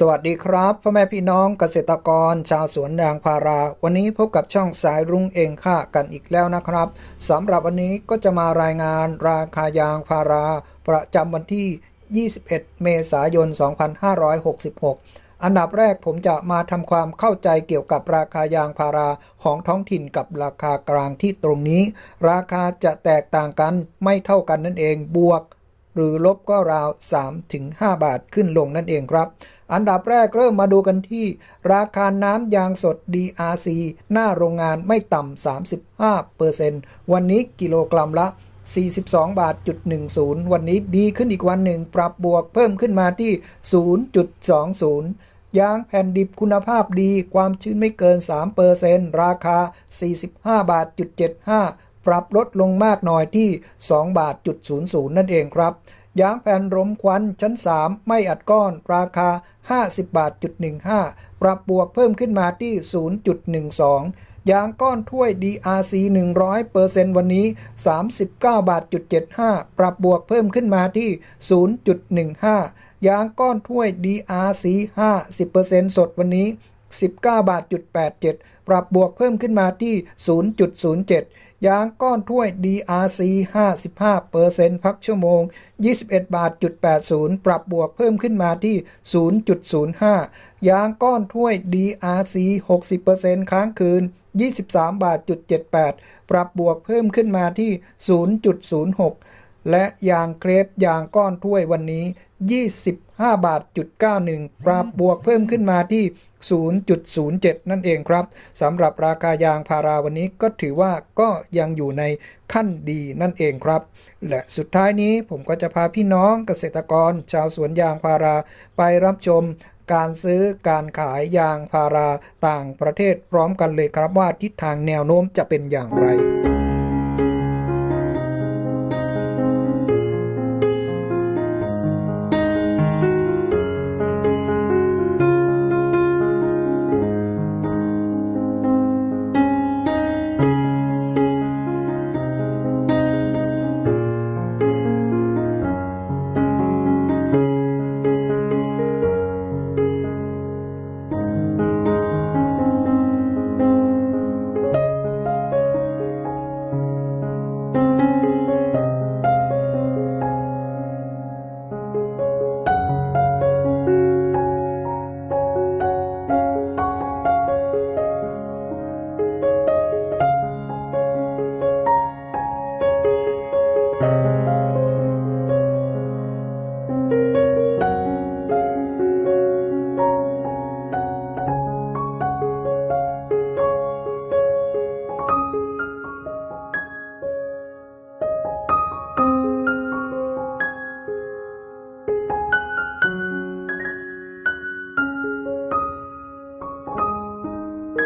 สวัสดีครับพ่อแม่พี่น้องเกษตรกร ชาวสวนยางพารา วันนี้พบกับช่องสายรุ้งเองค่ากันอีกแล้วนะครับสำหรับวันนี้ก็จะมารายงานราคายางพารา ประจำวันที่ 21 เมษายน 2566 อันดับแรกผมจะมาทำความเข้าใจเกี่ยวกับราคายางพาราของท้องถิ่นกับราคากลางที่ตรงนี้ ราคาจะแตกต่างกันไม่เท่ากันนั่นเองบวก หรือลบก็ราว 3-5 บาทขึ้นลงนั่นเองครับ อันดับแรกเริ่มมาดูกันที่ ราคาน้ำยางสด DRC หน้าโรงงานไม่ต่ำ 35%วันนี้กิโลกรัมละ42 บาทจุด10 วันนี้ดีขึ้นอีกวันหนึ่ง ปรับบวกเพิ่มขึ้นมาที่ 0.20 ยางแผ่นดิบคุณภาพดีความชื้นไม่เกิน 3%ราคา 45 บาทจุด75 ปรับลดลงมากหน่อยที่ 2 บาทจุด00 นั่นเองครับ ยางแผ่นรมควันชั้น 3 ไม่อัดก้อนราคา 50 บาทจุด15 ปรับบวกเพิ่มขึ้นมาที่ 0.12 ยางก้อนถ้วย DRC 100%วันนี้ 39 บาทจุด75 ปรับบวกเพิ่มขึ้นมาที่ 0.15 ยางก้อนถ้วย DRC 50%สดวันนี้ 19 บาทจุด87 ปรับบวกเพิ่มขึ้นมาที่ 0.07 ยางก้อนถ้วย DRC 55%พักชั่วโมง 21 บาทจุด80 ปรับบวกเพิ่มขึ้นมาที่ 0.05 ยางก้อนถ้วย DRC 60%ค้างคืน 23 บาทจุด78 ปรับบวกเพิ่มขึ้นมาที่ 0.06 และยางเครปยางก้อนถ้วยวันนี้ 25 บาทจุด91 ปรับบวกเพิ่มขึ้นมาที่ 0.07 นั่นเองครับสำหรับราคายางพาราวันนี้ก็ถือว่าก็ยังอยู่ในขั้นดีนั่นเองครับ และสุดท้ายนี้ผมก็จะพาพี่น้องเกษตรกร ชาวสวนยางพาราไปรับชมการซื้อการขายยางพาราต่างประเทศพร้อมกันเลยครับว่าทิศทางแนวโน้มจะเป็นอย่างไร